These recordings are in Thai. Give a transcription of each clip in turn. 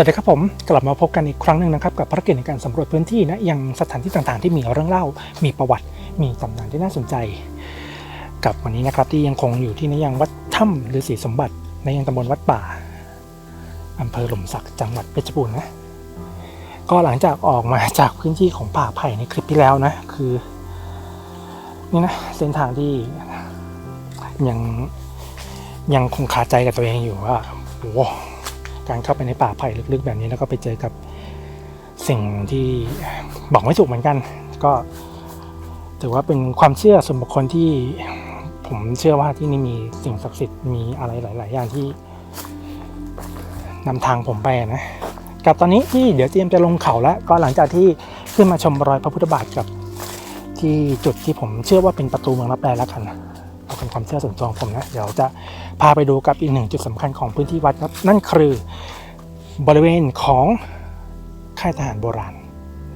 สวัสดีครับผมกลับมาพบกันอีกครั้งหนึ่งนะครับกับภารกิจในการสำรวจพื้นที่นะยังสถานที่ต่างๆ ที่มีเรื่องเล่า มีประวัติ มีตำนานที่น่าสนใจ กับวันนี้นะครับที่ยังคงอยู่ที่นยังวัดถ้ำหรือศรีสมบัติ ในยังตำบลวัดป่าอำเภอหล่มสักจังหวัดเพชรบูรณ์นะก็หลังจากออกมาจากพื้นที่ของป่าไผ่ในคลิปที่แล้วนะคือนี่นะเส้นทางที่ยังยังคงคาใจกับตัวเองอยู่ว่าโอ้ การเข้าไปในป่าไผ่ลึกๆ แบบนี้แล้วก็ไปเจอกับสิ่งที่บอกไม่ถูกเหมือนกัน ก็ถือว่าเป็นความเชื่อส่วนบุคคลที่ผมเชื่อว่าที่นี่มีสิ่งศักดิ์สิทธิ์มีอะไรหลาย ๆ อย่างที่นำทางผมไปนะกับตอนนี้ที่เดี๋ยวเตรียมจะลงเขาแล้ว ก็หลังจากที่ขึ้นมาชมรอยพระพุทธบาทกับที่จุดที่ผมเชื่อว่าเป็นประตูเมืองรับแลแล้วกัน เป็นความเชื่อส่วนตัวของผมนะ เดี๋ยวจะพาไปดูกับอีกหนึ่งจุดสำคัญของพื้นที่วัดครับ นั่นคือบริเวณของค่ายทหารโบราณ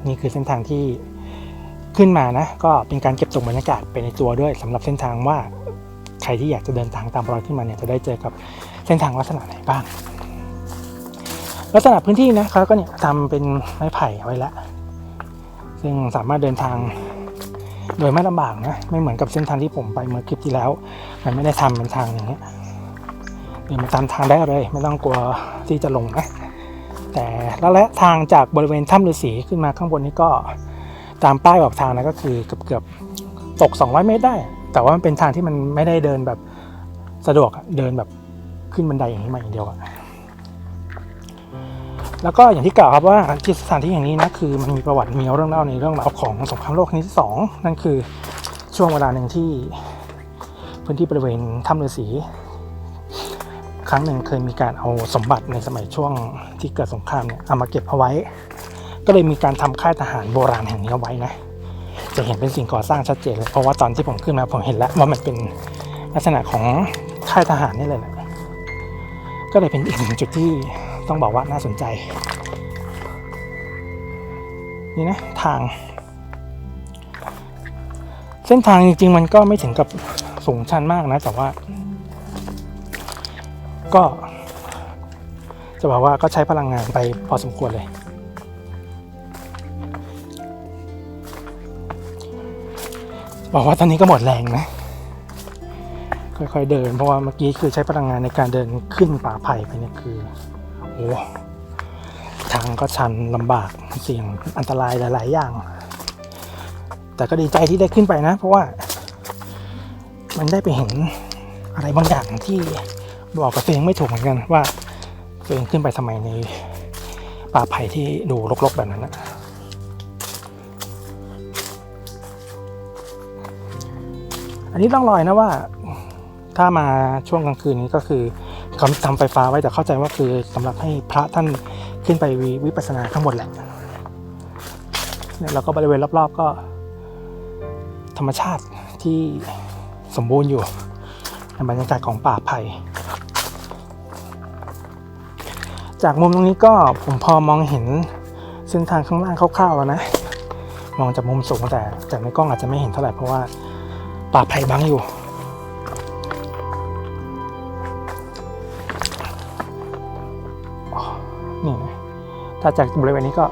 นี่คือเส้นทางที่ขึ้นมานะ ก็เป็นการเก็บตกบรรยากาศไปในตัวด้วยสำหรับเส้นทางว่าใครที่อยากจะเดินทางตามรอยขึ้นมาเนี่ยจะได้เจอกับเส้นทางลักษณะไหนบ้าง ลักษณะพื้นที่นะเขาก็เนี่ยทำเป็นไม้ไผ่ไว้แล้วซึ่งสามารถเดินทาง โดยไม่ลำบากนะ ไม่เหมือนกับเส้นทางที่ผมไปเมื่อคลิปที่แล้ว มันไม่ได้ทำเป็นทางอย่างเงี้ยเดินมาตามทางได้เลย ไม่ต้องกลัวที่จะลงนะ แต่แล้วและทางจากบริเวณถ้ำฤาษีขึ้นมาข้างบนนี้ก็ตามป้ายบอกทางนะก็คือเกือบเกือบตก 200 เมตรได้ แต่ว่ามันเป็นทางที่มันไม่ได้เดินแบบสะดวกเดินแบบขึ้นบันไดอย่างนี้มาอย่างเดียวอะ แล้วก็อย่างที่กล่าวครับว่าที่สถานที่อย่างนี้นะคือมันมีประวัติมีเรื่องเล่าในเรื่องราวของสงครามโลกครั้งที่สองนั่นคือช่วงเวลาหนึ่งที่พื้นที่บริเวณถ้ำฤาษีครั้งหนึ่งเคยมีการเอาสมบัติในสมัยช่วงที่เกิดสงครามเนี่ยเอามาเก็บเอาไว้ ก็เลยมีการทำค่ายทหารโบราณแห่งนี้เอาไว้นะจะเห็นเป็นสิ่งก่อสร้างชัดเจนเลยเพราะว่าตอนที่ผมขึ้นมาผมเห็นแล้วว่ามันเป็นลักษณะของค่ายทหารนี่เลยแหละก็เลยเป็นอีกหนึ่งจุดที่ ต้องบอกว่าน่าสนใจ นี่นะทาง เส้นทางจริง ๆ มันก็ไม่ถึงกับสูงชันมากนะ แต่ว่า ก็จะบอกว่าก็ใช้พลังงานไปพอสมควรเลย บอกว่าตอนนี้ก็หมดแรงนะ ค่อยๆเดิน เพราะว่าเมื่อกี้คือใช้พลังงานในการเดินขึ้นป่าไผ่ไปเนี่ยคือ โอ้ทางก็ชันลำบากเสี่ยงอันตรายหลาย ๆ อย่าง แต่ก็ดีใจที่ได้ขึ้นไปนะ เพราะว่า มันได้ไปเห็นอะไรบางอย่างที่บอกกับตัวเองไม่ถูกเหมือนกันว่าตัวเองขึ้นไปทำไมในป่าไผ่ที่ดูรก ๆ แบบนั้นนะอันนี้ต้องรอยนะว่า ถ้ามาช่วงกลางคืนนี้ก็คือ ทำไฟฟ้าไว้แต่เข้าใจว่าคือสำหรับให้พระท่านขึ้นไปวิวปัสสนาข้างบนแหละเนี่ยแล้วก็บริเวณรอบๆก็ ธรรมชาติที่สมบูรณ์อยู่ในบรรยากาศของป่าไผ่จากมุมตรงนี้ก็ผมพอมองเห็นเส้นทางข้างล่างคร่าวๆแล้วนะ มองจากมุมสูงแต่จากในกล้องอาจจะไม่เห็นเท่าไหร่เพราะว่าป่าไผ่บังอยู่ ถ้าจากบริเวณนี้ก็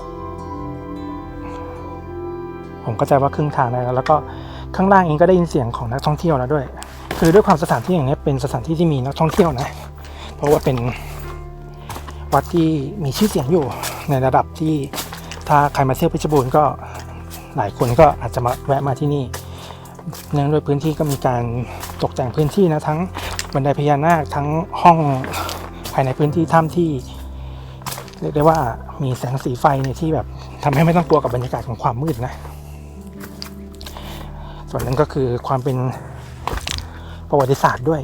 ผมก็จะว่าครึ่งทางได้แล้ว แล้วก็ข้างล่างเองก็ได้ยินเสียงของนักท่องเที่ยวแล้วด้วย คือด้วยความสถานที่อย่างนี้เป็นสถานที่ที่มีนักท่องเที่ยวนะ เพราะว่าเป็นวัดที่มีชื่อเสียงอยู่ในระดับที่ถ้าใครมาเที่ยวเพชรบูรณ์ก็หลายคนก็อาจจะมาแวะมาที่นี่ เนื่องด้วยพื้นที่ก็มีการตกแต่งพื้นที่นะทั้งบันไดพญานาคทั้งห้องภายในพื้นที่ถ้ำที่ เรียกได้ว่ามีแสงสีไฟเนี่ยที่แบบทำให้ไม่ต้องกลัวกับบรรยากาศของความมืดนะ ส่วนหนึ่งก็คือความเป็นประวัติศาสตร์ด้วย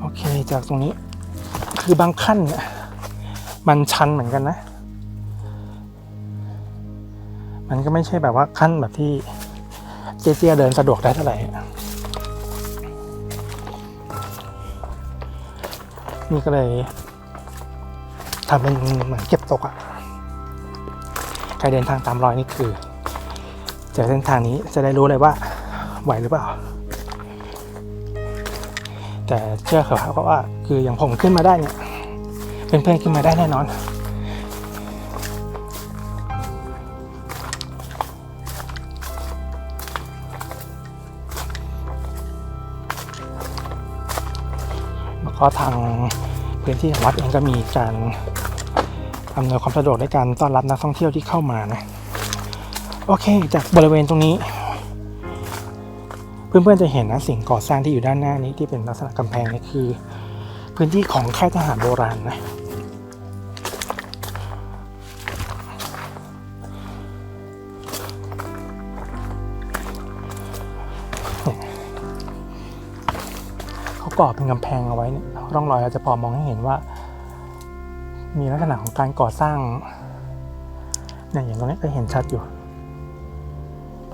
โอเคจากตรงนี้คือบางขั้นเนี่ยมันชันเหมือนกันนะ มันก็ไม่ใช่แบบว่าขั้นแบบที่เจี๊ยๆเดินสะดวกได้เท่าไหร่ นี่ก็เลยทำเป็นเหมือนเก็บตกอะ่ะใครเดินทางตามรอยนี่คือ เจอเส้นทางนี้จะได้รู้เลยว่าไหวหรือเปล่า แต่เชื่อเขาครับว่า คืออย่างผมขึ้นมาได้เนี่ย เป็นเพื่อนขึ้นมาได้แน่นอน ก็ทางพื้นที่ของวัดเองก็มีการอำนวยความสะดวกในการต้อนรับนักท่องเที่ยวที่เข้ามานะโอเค จากบริเวณตรงนี้ เพื่อนๆจะเห็นนะสิ่งก่อสร้างที่อยู่ด้านหน้านี้ที่เป็นลักษณะกำแพงนี่คือ พื้นที่ของค่ายทหารโบราณนะ ก่อเป็นกำแพงเอาไว้เนี่ยร่องรอยเราจะพอมองให้เห็นว่า มีลักษณะของการก่อสร้างเนี่ยอย่างตรงนี้ก็เห็นชัดอยู่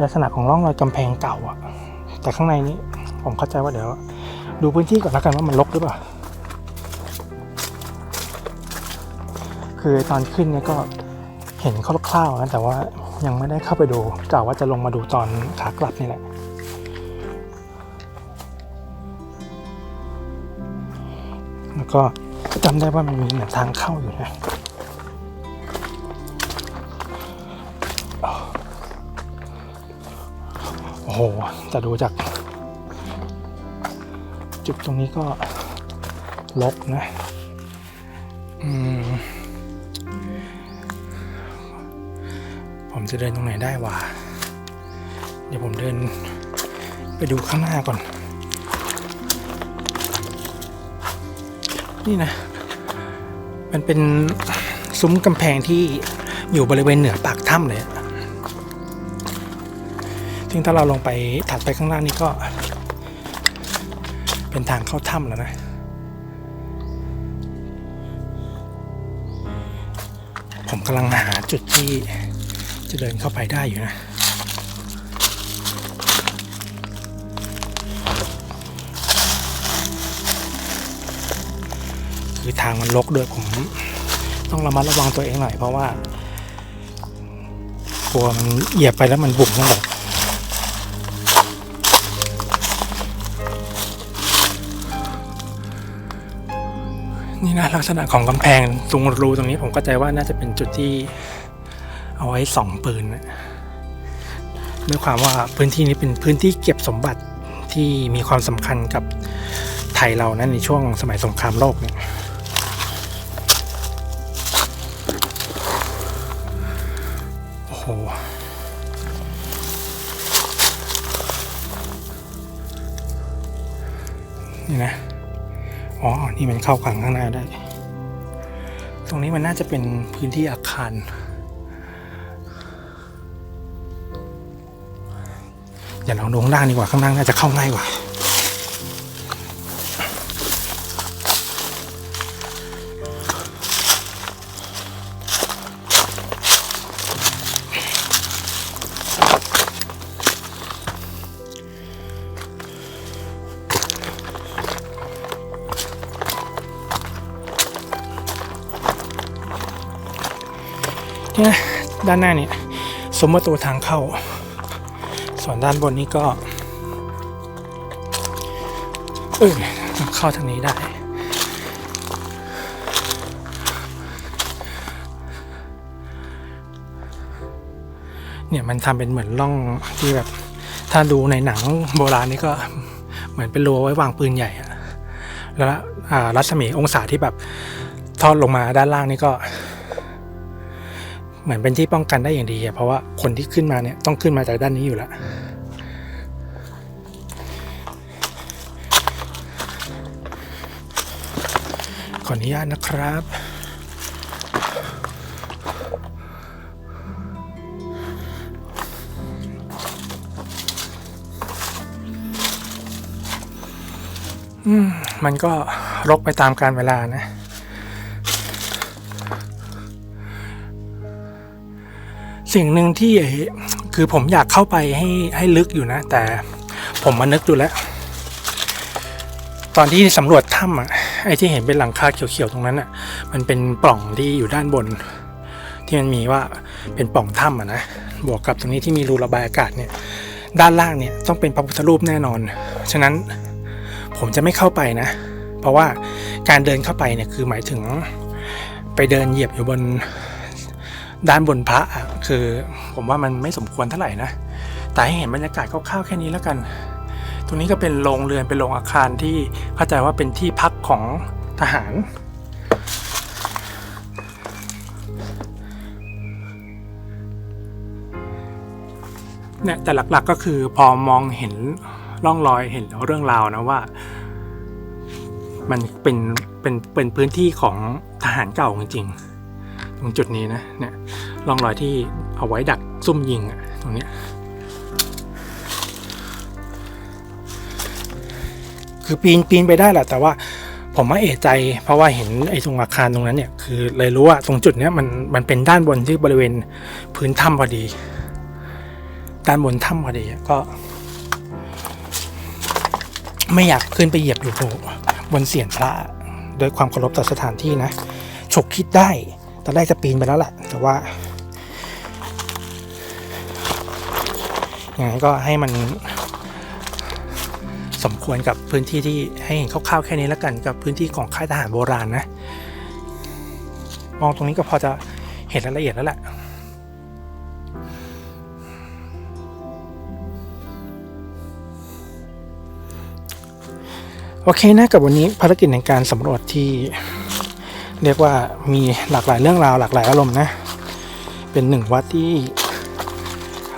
ลักษณะของร่องรอยกำแพงเก่าอะแต่ข้างในนี้ผมเข้าใจว่าเดี๋ยว ดูพื้นที่ก่อนแล้วกันว่ามันรกหรือเปล่า คือตอนขึ้นเนี่ยก็เห็นคร่าวๆนะแต่ว่ายังไม่ได้เข้าไปดูกล่าวว่าจะลงมาดูตอนขากลับนี่แหละ แล้วก็จำได้ว่ามันมีเหมือนทางเข้าอยู่นะโอ้โหจะดูจาก จุดตรงนี้ก็ลกนะ อืม ผมจะเดินตรงไหนได้วะเดี๋ยวผมเดินไปดูข้างหน้าก่อน นี่นะ มันเป็นซุ้มกำแพงที่อยู่บริเวณเหนือปากถ้ำเลย ซึ่งถ้าเราลงไปถัดไปข้างล่างนี่ก็ เป็นทางเข้าถ้ำแล้วนะผมกำลังหาจุดที่จะเดินเข้าไปได้อยู่นะ คือทางมันรกด้วยผมต้องระมัดระวังตัวเองหน่อยเพราะว่ากลัวมันเหยียบไปแล้วมันบุ๋มลงไปนี่นะลักษณะของกำแพงตรงรูตรงนี้ผมเข้าใจว่าน่าจะเป็นจุดที่เอาไว้ส่องปืนนะด้วยความว่าพื้นที่นี้เป็นพื้นที่เก็บสมบัติที่มีความสำคัญกับไทยเรานะในช่วงสมัยสงครามโลกเนี่ย นี่นะอ๋อ นี่มันเข้าขังข้างหน้าได้ ตรงนี้มันน่าจะเป็นพื้นที่อาคาร อย่าลองดูข้างล่างดีกว่าข้างล่างน่าจะเข้าง่ายกว่า ด้านหน้าเนี่ยสมประตูทางเข้า ส่วนด้านบนนี้ก็เออเข้าทางนี้ได้ เนี่ยมันทำเป็นเหมือนร่องที่แบบ ถ้าดูในหนังโบราณนี่ก็เหมือนเป็นรูไว้วางปืนใหญ่อะแล้วอารัศมีองศาที่แบบทอดลงมาด้านล่างนี่ก็ เหมือนเป็นที่ป้องกันได้อย่างดีอะเพราะว่าคนที่ขึ้นมาเนี่ยต้องขึ้นมาจากด้านนี้อยู่แล้วขออนุญาตนะครับมมันก็รกไปตามการเวลานะ สิ่งหนึ่งที่คือผมอยากเข้าไปให้ให้ลึกอยู่นะ แต่ผมมานึกดูแล้ว ตอนที่สำรวจถ้ำอะไอ้ที่เห็นเป็นหลังคาเขียวๆตรงนั้นอะ มันเป็นปล่องที่อยู่ด้านบน ที่มันมีว่าเป็นปล่องถ้ำอะนะบวกกับตรงนี้ที่มีรูระบายอากาศเนี่ย ด้านล่างเนี่ยต้องเป็นพระพุทธรูปแน่นอน ฉะนั้นผมจะไม่เข้าไปนะ เพราะว่าการเดินเข้าไปเนี่ยคือหมายถึงไปเดินเหยียบอยู่บน ด้านบนพระอะคือผมว่ามันไม่สมควรเท่าไหร่นะแต่ให้เห็นบรรยากาศคร่าวๆแค่นี้แล้วกัน ตรงนี้ก็เป็นโรงเรือนเป็นโรงอาคารที่เข้าใจว่าเป็นที่พักของทหารเนี่ยแต่หลักๆก็คือพอมองเห็นร่องรอยเห็นเรื่องราวนะว่า มันเป็นเป็นเป็นพื้นที่ของทหารเก่าจริงๆ ตรงจุดนี้นะเนี่ยร่องรอยที่เอาไว้ดักซุ่มยิงอะตรงเนี้ยคือปีนปีนไปได้แหละแต่ว่าผมม่เอะใจ เพราะว่าเห็นไอ้ตรงอาคารตรงนั้นเนี่ยคือเลยรู้ว่าตรงจุดเนี้ยมันมันเป็นด้านบนที่บริเวณพื้นถ้ำพอดี ด้านบนถ้ำพอดีก็ ไม่อยากขึ้นไปเหยียบอยู่บนเสียนพระโดยความเคารพต่อสถานที่นะฉกคิดได้ ตอนแรกจะปีนไปแล้วแหละ แต่ว่าอย่างไรก็ให้มันสมควรกับพื้นที่ที่ให้เห็นคร่าวๆแค่นี้แล้วกันกับพื้นที่ของค่ายทหารโบราณนะ มองตรงนี้ก็พอจะเห็นรายละเอียดแล้วแหละโอเคนะกับวันนี้ภารกิจในการสำรวจที่ เรียกว่ามีหลากหลายเรื่องราวหลากหลายอารมณ์นะ เป็นหนึ่งวัดที่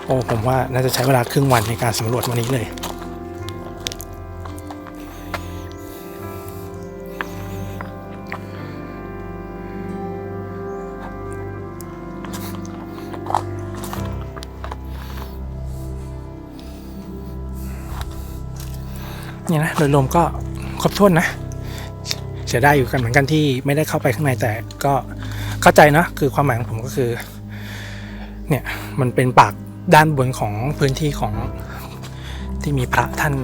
โอ้ผมว่าน่าจะใช้เวลาครึ่งวันในการสำรวจวันนี้เลย เนี่ยนะ โดยรวมก็ครบถ้วนนะ เสียดายอยู่กันเหมือนกันที่ไม่ได้เข้าไปข้างในแต่ก็เข้าใจนะคือความหมายของผมก็คือ เนี่ยมันเป็นปากด้านบนของพื้นที่ของที่มีพระท่าน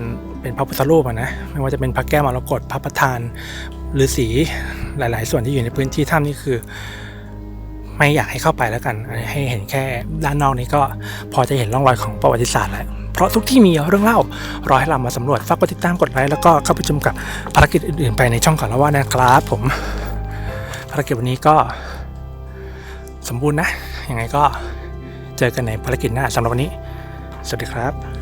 เป็นพระพุทธรูปะนะไม่ว่าจะเป็นพระแก้วมรกตพระประธานฤาษีหลาย ๆ ส่วนที่อยู่ในพื้นที่ถ้ำนี่คือ ไม่อยากให้เข้าไปแล้วกัน ให้เห็นแค่ด้านนอกนี้ก็พอจะเห็นร่องรอยของประวัติศาสตร์แล้ว เพราะทุกที่มีเรื่องเล่ารอให้เรามาสำรวจฝากกดติดตามกดไลค์แล้วก็เข้าไปชมกับภารกิจอื่นๆ ไปในช่องของเราว่านะครับผมภารกิจวันนี้ก็สมบูรณ์นะยังไงก็เจอกันในภารกิจหน้าสำหรับวันนี้ สวัสดีครับ